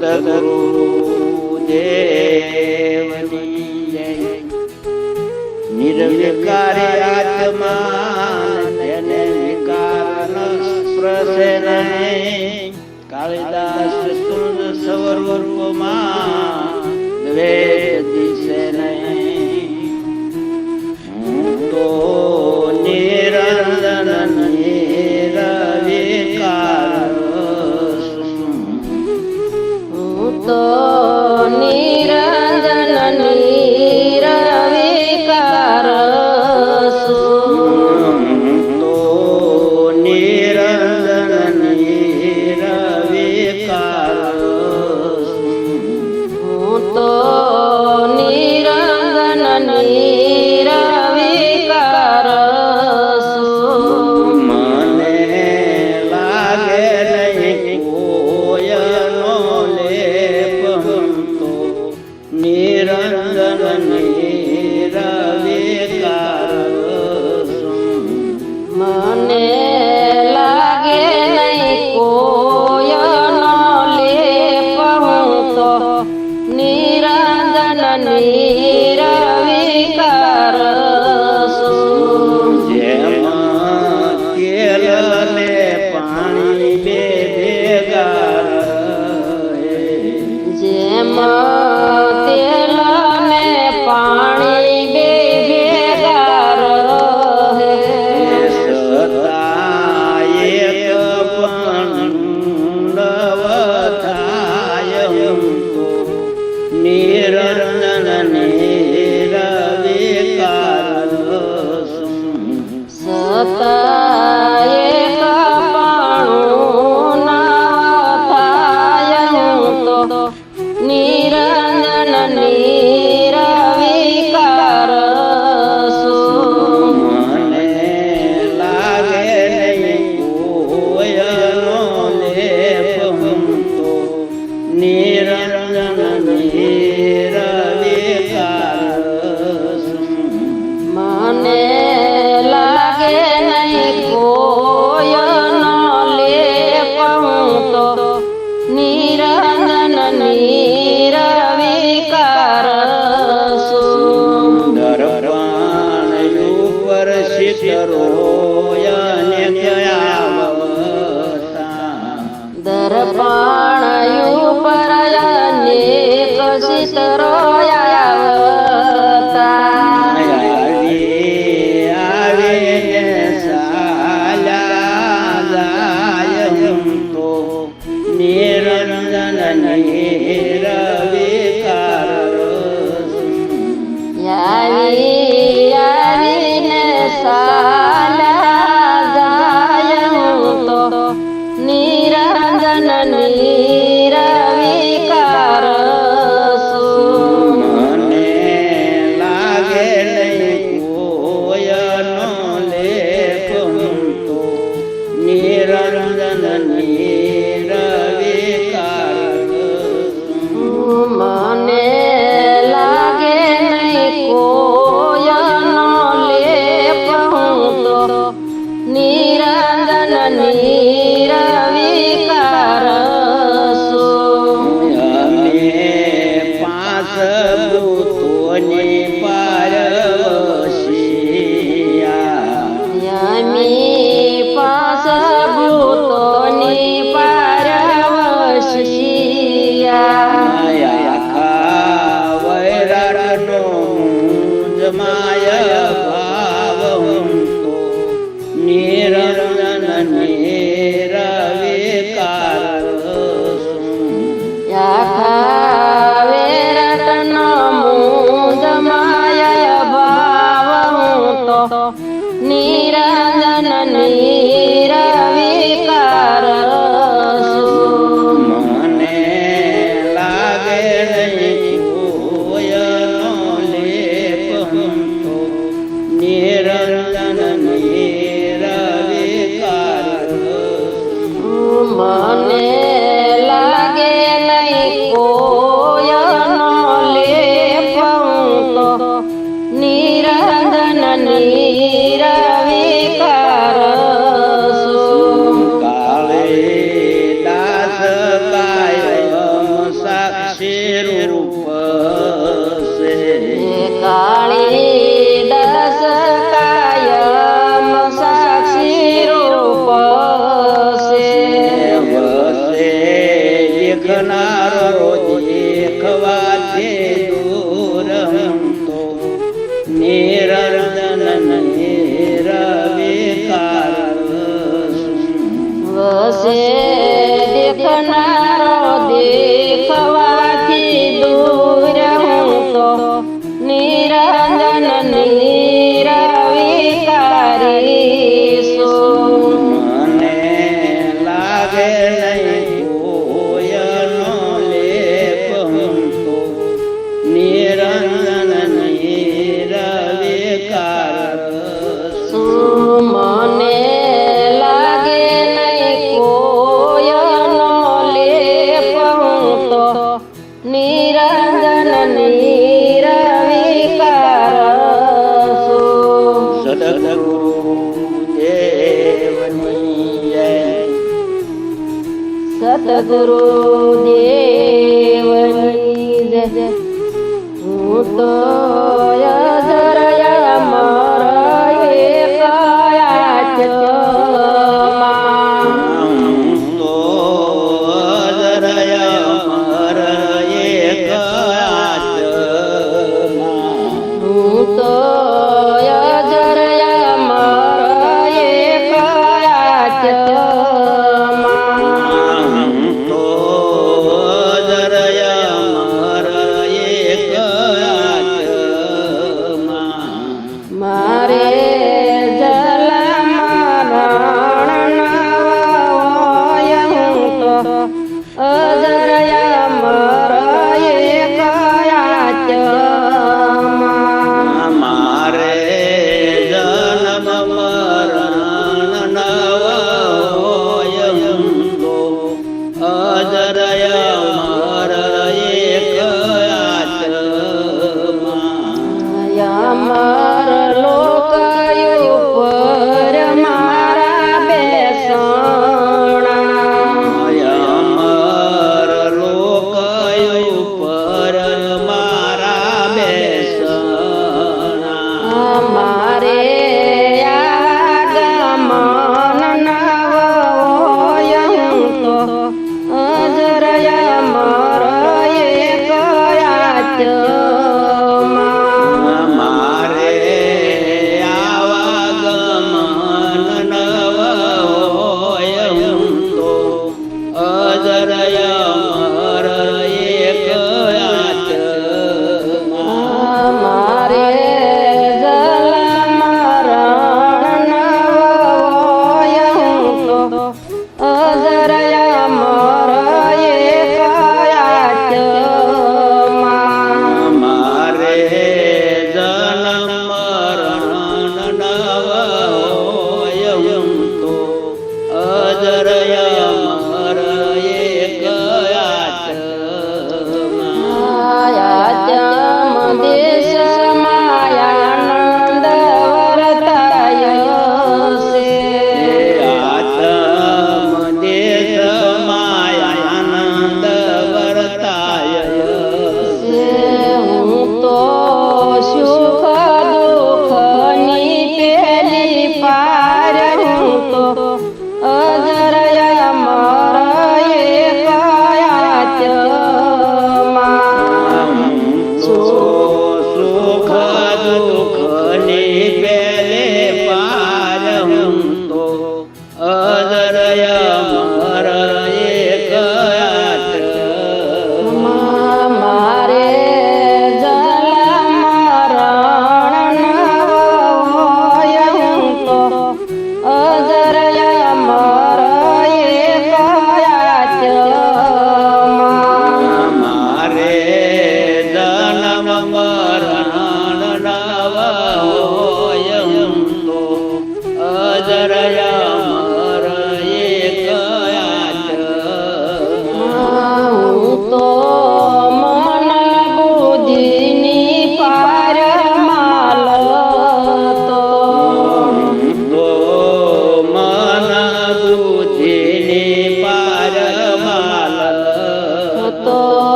સદગુરુદેવની નિર્વિકારી આત્મા તેને વિકાર સ્પર્શે કાળિદાસ સ્વરૂપમાં Yeah. દર્પણયું પરયને કશિત રોયાવતા આવે સાલા જાય તો. નિરંજન નહીં প্রভু નિરંજન નિરવે કારણ વસે દેખના સતગુરુ દેવની જય હું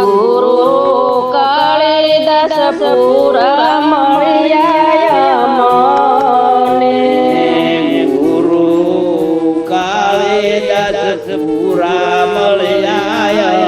ગુરુ ગુરુ કાળીદાસ પૂરા મળ્યા